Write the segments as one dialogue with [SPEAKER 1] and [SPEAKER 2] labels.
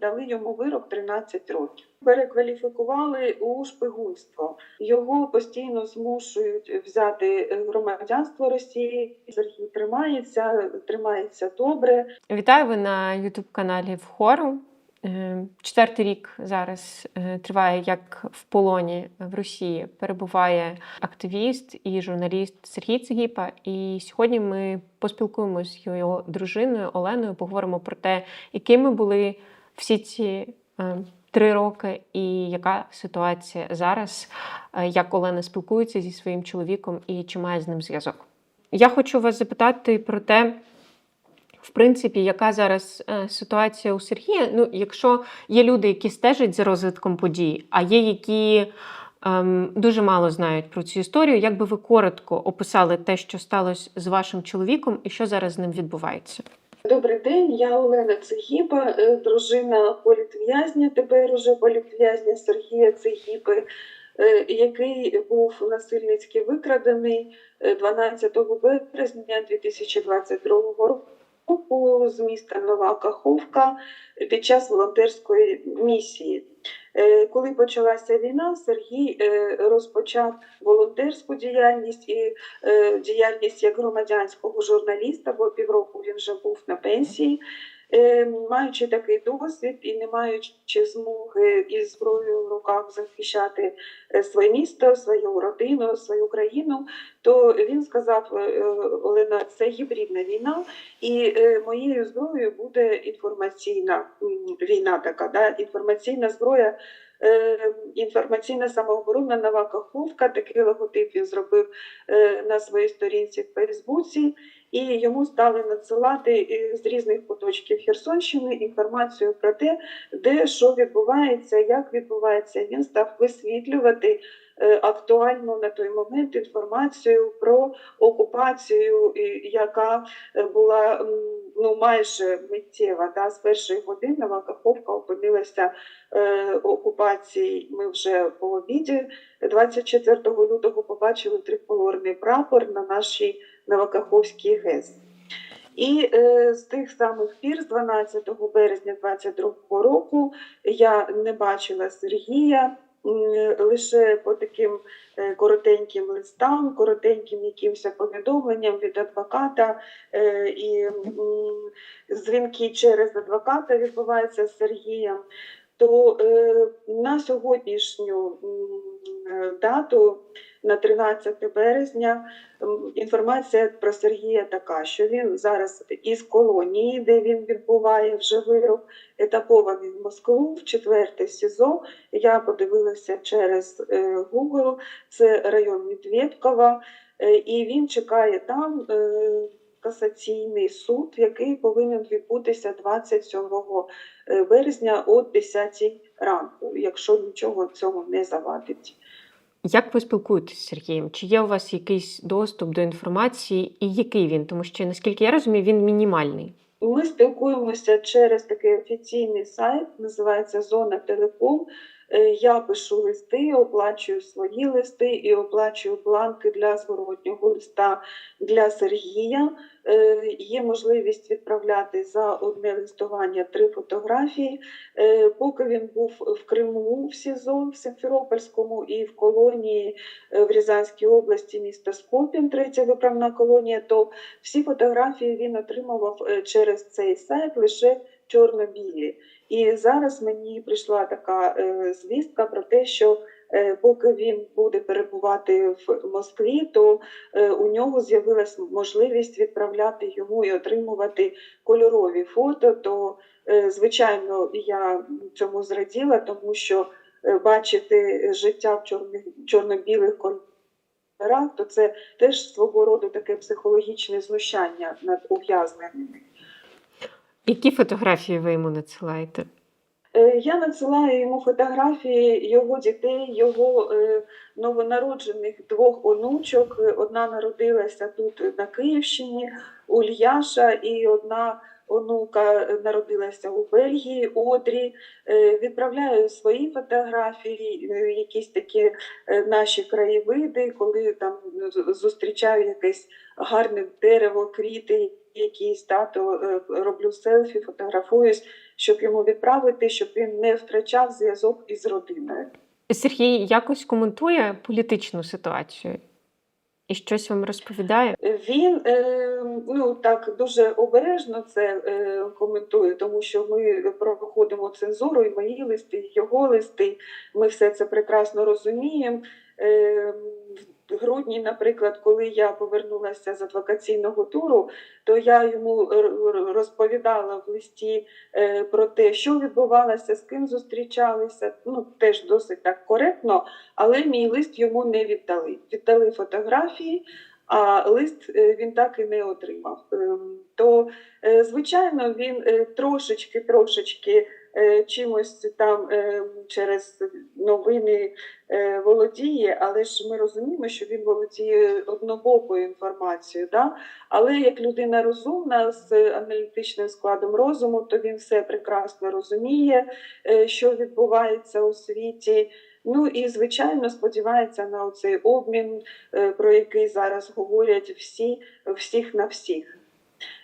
[SPEAKER 1] дали йому вирок 13 років. Перекваліфікували у шпигунство. Його постійно змушують взяти громадянство Росії. Сергій тримається, тримається добре.
[SPEAKER 2] Вітаю ви на Ютуб-каналі Вхору. Е, Четвертий рік зараз е, триває, як в полоні в Росії перебуває активіст і журналіст Сергій Цегіпа. І сьогодні ми поспілкуємося з його дружиною Оленою, поговоримо про те, якими були всі ці е, три роки, і яка ситуація зараз, е, як Олена спілкується зі своїм чоловіком і чи має з ним зв'язок. Я хочу вас запитати про те. В принципі, яка зараз е, ситуація у Сергія? Ну, якщо є люди, які стежать за розвитком подій, а є які ем, дуже мало знають про цю історію, як би ви коротко описали те, що сталося з вашим чоловіком, і що зараз з ним відбувається?
[SPEAKER 1] Добрий день, я Олена Цегіба, е, дружина політв'язня, тепер уже політв'язня Сергія Цегіби, е, який був насильницьки викрадений е, 12 березня 2022 року з міста Нова Каховка під час волонтерської місії. Е, Коли почалася війна, Сергій е, розпочав волонтерську діяльність і е, діяльність як громадянського журналіста, бо півроку він вже був на пенсії. Е, Маючи такий досвід і не маючи змоги із зброєю в руках захищати е, своє місто, свою родину, свою країну, то він сказав: е, Олена, це гібридна війна, і моєю зброєю буде інформаційна війна, така да? інформаційна зброя. Інформаційна самооборона Нова Каховка, такий логотип він зробив на своїй сторінці в Фейсбуці, і йому стали надсилати з різних куточків Херсонщини інформацію про те, де що відбувається, як відбувається. Він став висвітлювати е, актуальну на той момент інформацію про окупацію, яка е, була ну майже миттєва. Да? З першої години Каховка опинилася е, окупації. Ми вже по обіді 24 лютого побачили триколорний прапор на нашій Новокаховський ГЕС. І е, з тих самих пір, з 12 березня 22 року, я не бачила Сергія м, лише по таким е, коротеньким листам, коротеньким якимось повідомленням від адвоката, е, і м, дзвінки через адвоката відбуваються з Сергієм. То е, на сьогоднішню е, дату, на 13 березня, Інформація про Сергія така, що він зараз із колонії, де він відбуває вже вирок, етапований в Москву в четверте СІЗО. Я подивилася через е, Google, це район Медведкова, е, і він чекає там е, касаційний суд, який повинен відбутися 27 е, березня о 10 ранку, якщо нічого цього не завадить.
[SPEAKER 2] Як ви спілкуєтесь з Сергієм? Чи є у вас якийсь доступ до інформації, і який він? Тому що, наскільки я розумію, він мінімальний.
[SPEAKER 1] Ми спілкуємося через такий офіційний сайт, називається Зона Телеком. Е, Я пишу листи, оплачую свої листи і оплачую бланки для зворотнього листа для Сергія. Е, Є можливість відправляти за одне листування три фотографії. Е, Поки він був в Криму в СІЗО, в Симферопольському і в колонії в Рязанській області міста Скопін, третя виправна колонія, то всі фотографії він отримував через цей сайт лише чорно-білі. І зараз мені прийшла така е, звістка про те, що е, поки він буде перебувати в Москві, то е, у нього з'явилась можливість відправляти йому і отримувати кольорові фото. То, е, звичайно, я цьому зраділа, тому що е, бачити життя в чорних чорно-білих кольорах, то це теж свого роду таке психологічне знущання над ув'язненими.
[SPEAKER 2] Які фотографії ви йому надсилаєте?
[SPEAKER 1] Е, Я надсилаю йому фотографії його дітей, його е, новонароджених двох онучок. Одна народилася тут на Київщині, Ульяша, і одна онука народилася у Бельгії, Одрі. Е, Відправляю свої фотографії, якісь такі наші краєвиди, коли там зустрічаю якесь гарне дерево, квіти, якісь тато роблю селфі, фотографуюсь. щоб йому відправити, щоб він не втрачав зв'язок із родиною.
[SPEAKER 2] Сергій якось коментує політичну ситуацію і щось вам розповідає.
[SPEAKER 1] Він е, ну так дуже обережно це е, коментує, тому що ми проходимо цензуру, і мої листи, і його листи. Ми все це прекрасно розуміємо. Грудні, наприклад, коли я повернулася з адвокаційного туру, то я йому розповідала в листі е, про те, що відбувалося, з ким зустрічалися. Ну теж досить так коректно, але мій лист йому не віддали. Віддали фотографії, а лист е, він так і не отримав. Ем, То, е, звичайно, він трошечки, трошечки чимось там е, через новини е, володіє, але ж ми розуміємо, що він володіє однобокою інформацією. Да? Але як людина розумна з аналітичним складом розуму, то він все прекрасно розуміє, е, що відбувається у світі. Ну і звичайно сподівається на цей обмін, е, про який зараз говорять всі всіх на всіх.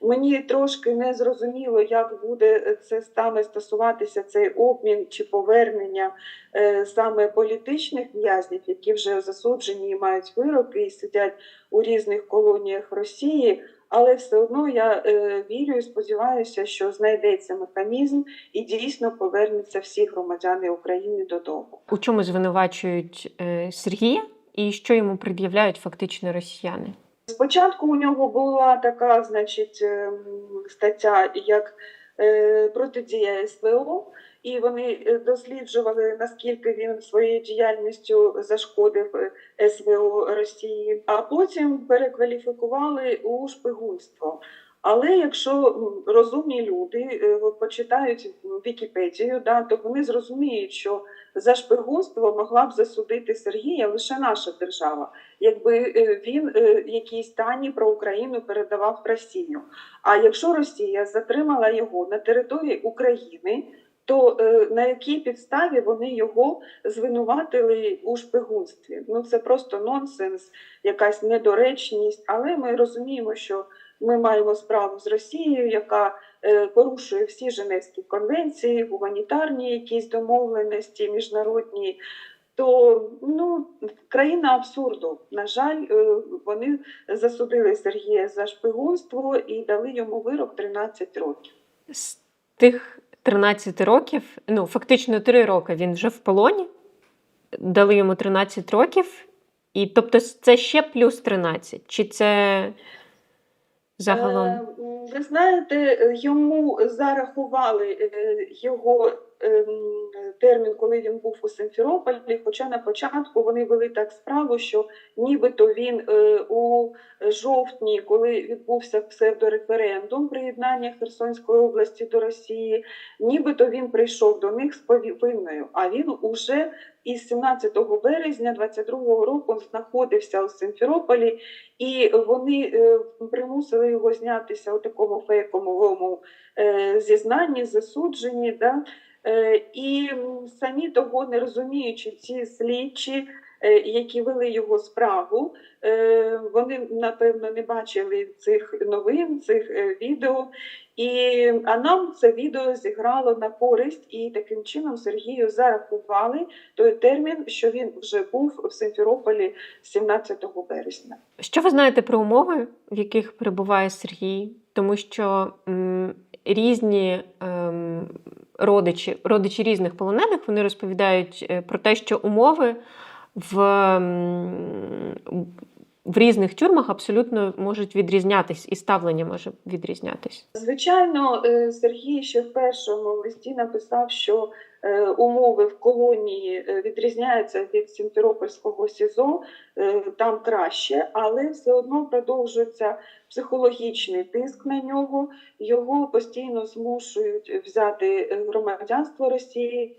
[SPEAKER 1] Мені трошки не зрозуміло, як буде це саме стосуватися цей обмін чи повернення е, саме політичних в'язнів, які вже засуджені і мають вироки і сидять у різних колоніях Росії. Але все одно я е, вірю і сподіваюся, що знайдеться механізм і дійсно повернуться всі громадяни України додому.
[SPEAKER 2] У чому звинувачують е, Сергія і що йому пред'являють фактично росіяни?
[SPEAKER 1] Спочатку у нього була така, значить, ем, стаття як е, протидія СВО, і вони е, досліджували, наскільки він своєю діяльністю зашкодив е, СВО Росії, а потім перекваліфікували у шпигунство. Але якщо розумні люди почитають Вікіпедію, да, то вони зрозуміють, що за шпигунство могла б засудити Сергія лише наша держава якби е, він е, якісь дані про Україну передавав Росію. А якщо Росія затримала його на території України, то е, на якій підставі вони його звинуватили у шпигунстві? Ну це просто нонсенс, якась недоречність. Але ми розуміємо, що ми маємо справу з Росією, яка порушує всі Женевські конвенції, гуманітарні якісь домовленості міжнародні. То ну країна абсурду. На жаль, е, вони засудили Сергія за шпигунство і дали йому вирок 13 років.
[SPEAKER 2] З тих 13 років, ну фактично 3 роки він вже в полоні, дали йому 13 років, і тобто це ще плюс 13, чи це загалом?
[SPEAKER 1] Е, Ви знаєте, е, йому зарахували е, його термін, коли він був у Симферополі. Хоча на початку вони вели так справу, що нібито він е, у жовтні, коли відбувся псевдореферендум приєднання Херсонської області до Росії, нібито він прийшов до них з повинною, а він уже із 17 березня 22-го року знаходився у Симферополі, і вони е, примусили його знятися у такому фейковому е, зізнанні, засудженні. Да? Е, і самі того не розуміючи, ці слідчі, е, які вели його справу, е, вони напевно не бачили цих новин, цих відео. І, а нам це відео зіграло на користь, і таким чином Сергію зарахували той термін, що він вже був в Симферополі 17 березня.
[SPEAKER 2] Що ви знаєте про умови, в яких перебуває Сергій? Тому що м, різні ем, родичі, родичі різних полонених, вони розповідають е, про те, що умови в, в різних тюрмах абсолютно можуть відрізнятись, і ставлення може відрізнятись.
[SPEAKER 1] Звичайно, е, Сергій ще в першому листі написав, що е, умови в колонії відрізняються від Сімферопольського СІЗО, там краще, але все одно продовжується психологічний тиск на нього. Його постійно змушують взяти е, громадянство Росії,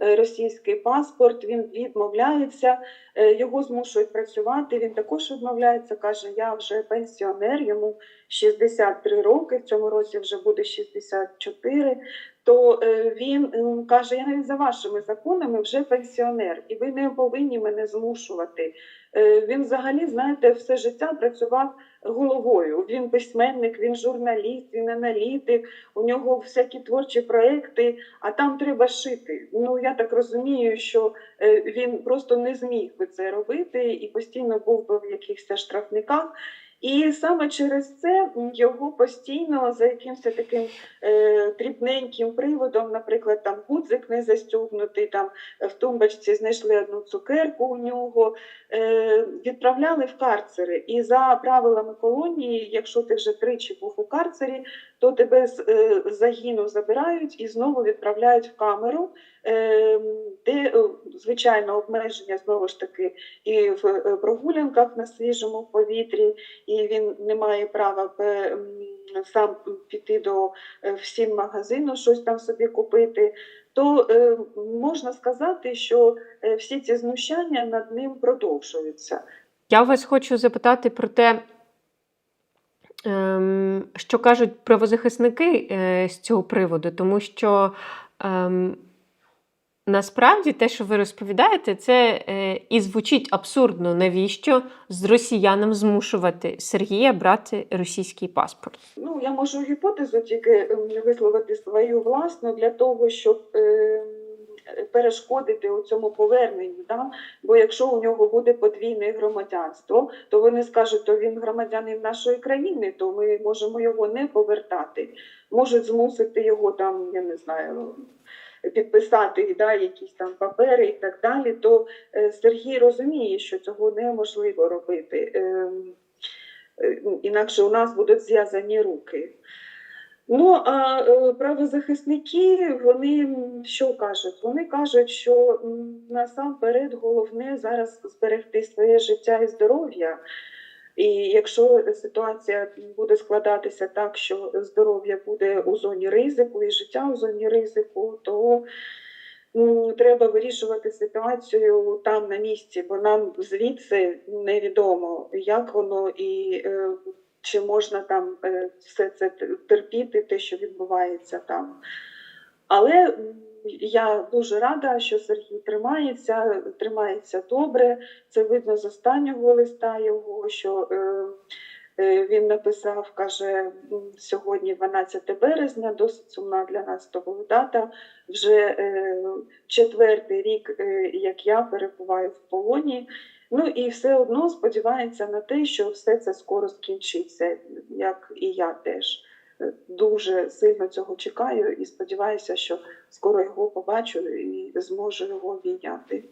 [SPEAKER 1] е, російський паспорт. Він відмовляється, е, його змушують працювати. Він також відмовляється, каже: Я вже пенсіонер, йому 63 роки. В цьому році вже буде 64. то е, він каже: Я навіть за вашими законами вже пенсіонер, і ви не повинні мене змушувати. Е, Він взагалі, знаєте, все життя працював головою. Він письменник, він журналіст, він аналітик, у нього всякі творчі проекти, а там треба шити. Ну я так розумію, що е, він просто не зміг би це робити і постійно був би в якихось штрафниках. І саме через це його постійно за якимось таким е, дрібненьким приводом, наприклад, там гудзик не застюгнутий, там в тумбочці знайшли одну цукерку у нього, е, відправляли в карцери. І за правилами колонії, якщо ти вже тричі був у карцері, то тебе з е, загіну забирають і знову відправляють в камеру, е, де е, звичайно обмеження знову ж таки і в прогулянках на свіжому повітрі, і він не має права сам піти до всім магазину, щось там собі купити. То е, можна сказати, що всі ці знущання над ним продовжуються.
[SPEAKER 2] Я вас хочу запитати про те, що кажуть правозахисники е, з цього приводу, тому що ем, насправді те, що ви розповідаєте, це е, і звучить абсурдно, навіщо з росіянам змушувати Сергія брати російський паспорт.
[SPEAKER 1] Ну, я можу гіпотезу тільки ем, висловити свою власну для того, щоб ем, перешкодити у цьому поверненню. Да? Бо якщо у нього буде подвійне громадянство, то вони скажуть, то він громадянин нашої країни, то ми можемо його не повертати. Можуть змусити його там, я не знаю. Підписати да, якісь там папери і так далі, то е, Сергій розуміє, що цього неможливо робити. Ем, е, інакше у нас будуть зв'язані руки. Ну а е, правозахисники вони що кажуть? Вони кажуть, що насамперед головне зараз зберегти своє життя і здоров'я. І якщо ситуація буде складатися так, що здоров'я буде у зоні ризику і життя у зоні ризику, то м, треба вирішувати ситуацію там на місці, бо нам звідси невідомо, як воно і е, чи можна там е, все це терпіти, те, що відбувається там. Але я дуже рада, що Сергій тримається, тримається добре. Це видно з останнього листа його, що е, е, він написав, каже, сьогодні 12 березня, досить сумна для нас того дата. Вже четвертий рік, як я перебуваю в полоні. Ну і все одно сподівається на те, що все це скоро скінчиться, як і я теж. Е, Дуже сильно цього чекаю і сподіваюся, що скоро його побачу і зможу його обійняти.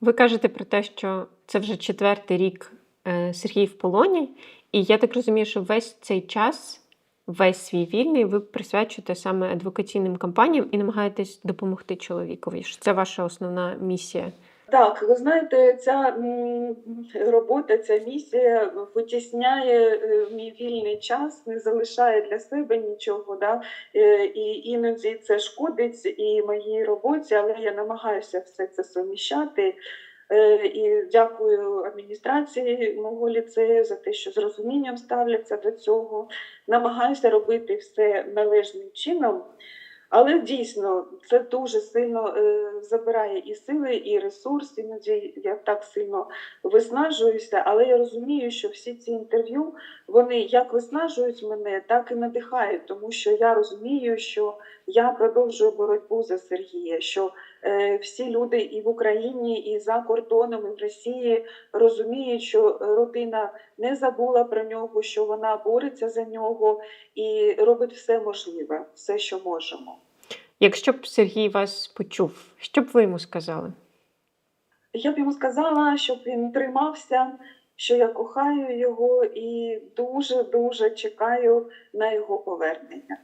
[SPEAKER 2] Ви кажете про те, що це вже четвертий рік е, Сергій в полоні, і я так розумію, що весь цей час, весь свій вільний, ви присвячуєте саме адвокаційним кампаніям і намагаєтесь допомогти чоловікові. що Це ваша основна місія.
[SPEAKER 1] Так, ви знаєте, ця робота, ця місія витісняє е, мій вільний час, не залишає для себе нічого. Да? Е, І іноді це шкодить і моїй роботі, але я намагаюся все це суміщати. Е, І дякую адміністрації мого ліцею за те, що з розумінням ставляться до цього. Намагаюся робити все належним чином. Але дійсно це дуже сильно е, забирає і сили, і ресурс. Іноді я так сильно виснажуюся, але я розумію, що всі ці інтерв'ю вони як виснажують мене, так і надихають, тому що я розумію, що я продовжую боротьбу за Сергія. Що всі люди і в Україні, і за кордоном, і в Росії розуміють, що родина не забула про нього, що вона бореться за нього і робить все можливе, все, що можемо.
[SPEAKER 2] Якщо б Сергій вас почув, що б ви йому сказали?
[SPEAKER 1] Я б йому сказала, щоб він тримався, що я кохаю його і дуже дуже чекаю на його повернення.